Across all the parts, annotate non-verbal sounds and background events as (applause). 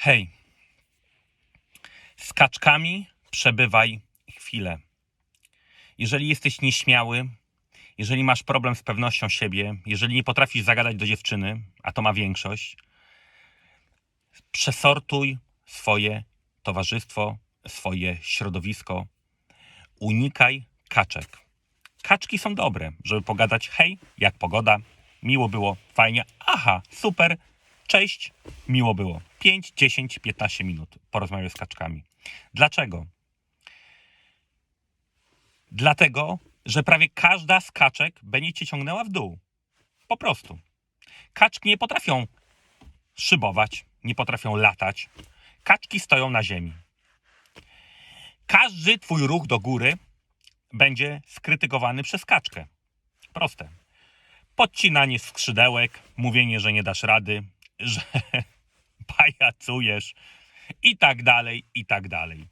Hej, z kaczkami przebywaj chwilę. Jeżeli jesteś nieśmiały, jeżeli masz problem z pewnością siebie, jeżeli nie potrafisz zagadać do dziewczyny, a to ma większość, przesortuj swoje towarzystwo, swoje środowisko. Unikaj kaczek. Kaczki są dobre, żeby pogadać. Hej, jak pogoda? Miło było, fajnie. Aha, super, cześć, miło było. 5, 10, 15 minut porozmawiaj z kaczkami. Dlaczego? Dlatego, że prawie każda z kaczek będzie cię ciągnęła w dół. Po prostu. Kaczki nie potrafią szybować, nie potrafią latać. Kaczki stoją na ziemi. Każdy twój ruch do góry będzie skrytykowany przez kaczkę. Proste. Podcinanie skrzydełek, mówienie, że nie dasz rady, (laughs) że (laughs) pajacujesz i tak dalej, i tak dalej.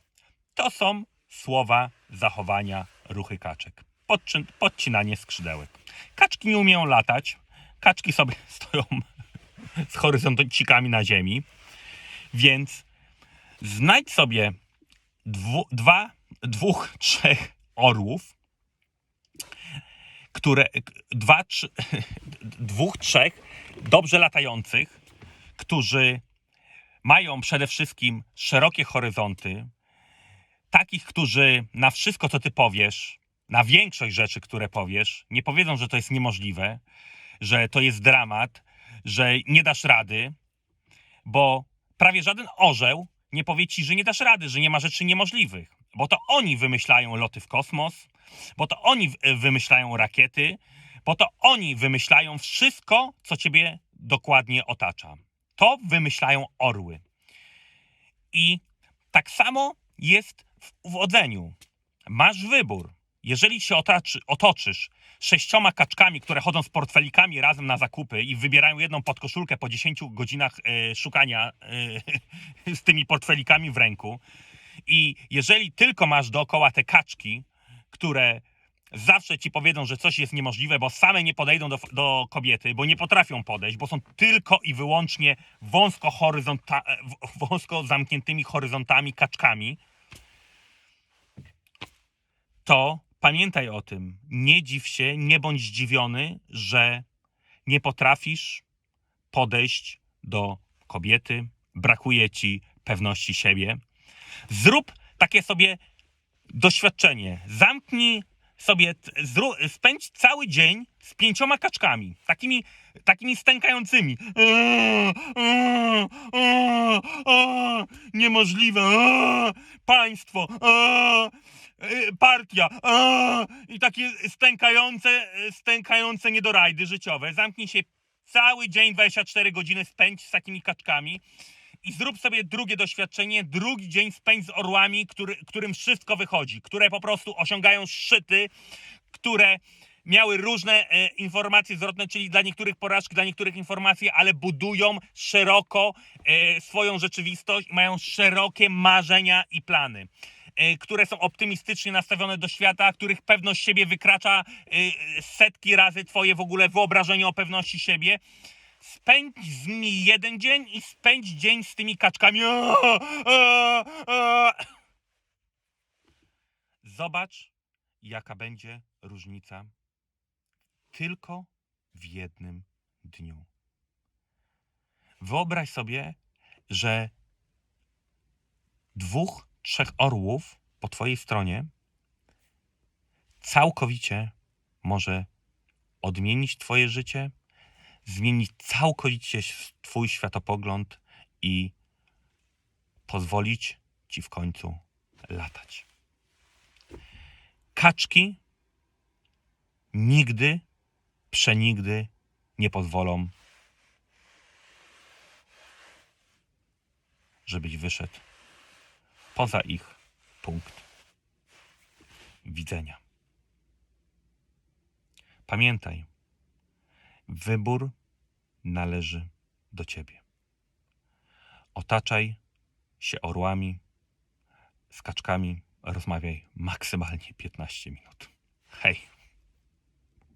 To są słowa zachowania ruchy kaczek. Podczy- podcinanie skrzydełek. Kaczki nie umieją latać. Kaczki sobie (laughs) stoją z horyzoncikami na ziemi. Więc znajdź sobie dwu, dwa, dwóch, (laughs) trzech orłów, które, dwa, trzy, dwóch, trzech dobrze latających, którzy mają przede wszystkim szerokie horyzonty, takich, którzy na wszystko, co ty powiesz, na większość rzeczy, które powiesz, nie powiedzą, że to jest niemożliwe, że to jest dramat, że nie dasz rady, bo prawie żaden orzeł nie powie ci, że nie dasz rady, że nie ma rzeczy niemożliwych. Bo to oni wymyślają loty w kosmos, bo to oni w- wymyślają rakiety, bo to oni wymyślają wszystko, co ciebie dokładnie otacza. To wymyślają orły. I tak samo jest w uwodzeniu. Masz wybór. Jeżeli się otaczy, otoczysz sześcioma kaczkami, które chodzą z portfelikami razem na zakupy i wybierają jedną podkoszulkę po 10 godzinach e, szukania e, (laughs) z tymi portfelikami w ręku, i jeżeli tylko masz dookoła te kaczki, które zawsze ci powiedzą, że coś jest niemożliwe, bo same nie podejdą do, do kobiety, bo nie potrafią podejść, bo są tylko i wyłącznie wąsko, horyzonta, e, wąsko zamkniętymi horyzontami kaczkami, to pamiętaj o tym. Nie dziw się, nie bądź zdziwiony, że nie potrafisz podejść do kobiety, brakuje ci pewności siebie. Zrób takie sobie doświadczenie. Zamknij sobie, spędź cały dzień z pięcioma kaczkami, takimi, takimi stękającymi. Niemożliwe. Państwo. E, partia. I takie stękające, stękające niedorajdy życiowe. Zamknij się cały dzień, 24 godziny spędź z takimi kaczkami i zrób sobie drugie doświadczenie, drugi dzień spędź z orłami, który, którym wszystko wychodzi, które po prostu osiągają szczyty, które miały różne e, informacje zwrotne, czyli dla niektórych porażki, dla niektórych informacji, ale budują szeroko e, swoją rzeczywistość, mają szerokie marzenia i plany. e, Które są optymistycznie nastawione do świata, których pewność siebie wykracza e, setki razy Twoje w ogóle wyobrażenie o pewności siebie. Spędź z nimi jeden dzień i spędź dzień z tymi kaczkami. Zobacz, jaka będzie różnica tylko w jednym dniu. Wyobraź sobie, że dwóch, trzech orłów po Twojej stronie całkowicie może odmienić Twoje życie, zmienić całkowicie Twój światopogląd i pozwolić Ci w końcu latać. Kaczki nigdy, przenigdy nie pozwolą, żebyś wyszedł poza ich punkt widzenia. Pamiętaj, wybór należy do ciebie. Otaczaj się orłami, z kaczkami, rozmawiaj maksymalnie 15 minut. Hej!